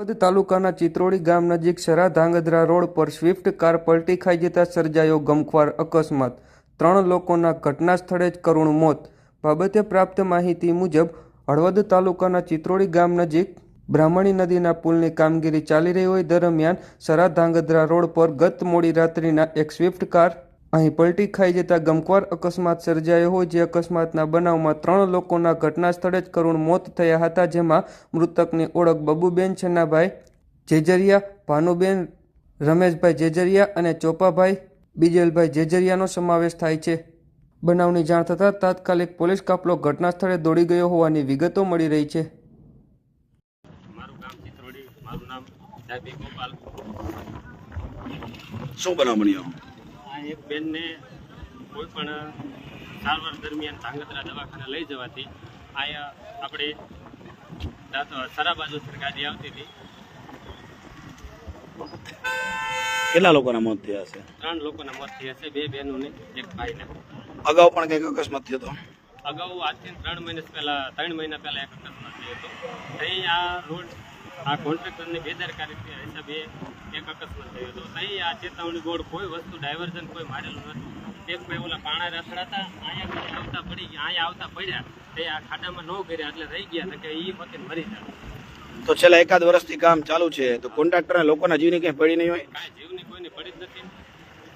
હળવદ તાલુકાના ચિત્રોડી ગામ નજીક સરા ધાંગધ્રા રોડ પર સ્વિફ્ટ કાર પલટી ખાઈ જતા સર્જાયો ગમખ્વાર અકસ્માત. ત્રણ લોકોના ઘટના સ્થળે જ કરુણ મોત. બાબતે પ્રાપ્ત માહિતી મુજબ, હળવદ તાલુકાના ચિત્રોડી ગામ નજીક બ્રાહ્મણી નદીના પુલની કામગીરી ચાલી રહી હોય દરમિયાન સરા ધાંગધ્રા રોડ પર ગત મોડી રાત્રિના એક સ્વિફ્ટ કાર અહીં પલટી ખાઈ જતા ગમખ્વાર અકસ્માત સર્જાયો હોય જે અકસ્માતના બનાવમાં ત્રણ લોકોના ઘટના સ્થળે જ કરુણ મોત થયા હતા જેમાં મૃતકની ઓળખ બબુબેન છન્નાભાઈ જેજરિયા ભાનુબેન રમેશભાઈ જેજરિયા અને ચોપાભાઈ બીજલભાઈ જેજરિયાનો સમાવેશ થાય છે. બનાવની જાણ થતાં તાત્કાલિક પોલીસ કાફલો ઘટના સ્થળે દોડી ગયો હોવાની વિગતો મળી રહી છે. મારું ગામ ચિત્રોડી મારું નામ શું બનાવ બન્યો? એક બેનને કોઈ પણ સારવાર દરમિયાન ધાંગધ્રા દવાખાને લઈ જવાથી અહીંયા આપણે સરા બાજુ ગાડી આવતી હતી. કેટલા લોકોના મોત થયા છે? ત્રણ લોકોના મોત થયા છે બે બહેનોને એક ભાઈને. અગાઉ પણ કંઈક અકસ્માત થયો હતો? અગાઉ આજથી ત્રણ મહિના પહેલા ત્રણ મહિના પહેલા એક અકસ્માત થયો હતો. અહીં આ રોડ આ કોન્ટ્રાક્ટરની બેદરકારી હિસાબે એક અકસ્માત થયો હતો. અહીં આ ચેતવણી બોર્ડ કોઈ વસ્તુ ડાયવર્ઝન કોઈ મારેલું નથી. એક ભાઈ ઓલા પાણા રખડાતા અહીંયા ઘરે આવતા પડી ગયા અહીંયા આવતા પડ્યા. તે આ ખાડામાં ન કર્યા એટલે રહી ગયા કે એ વખતે મરી જાય તો છેલ્લા એકાદ વર્ષથી કામ ચાલુ છે. તો કોન્ટ્રાક્ટરના લોકોના જીવની કંઈ પડી નહીં હોય? કાંઈ જીવની કોઈની પડી જ નથી.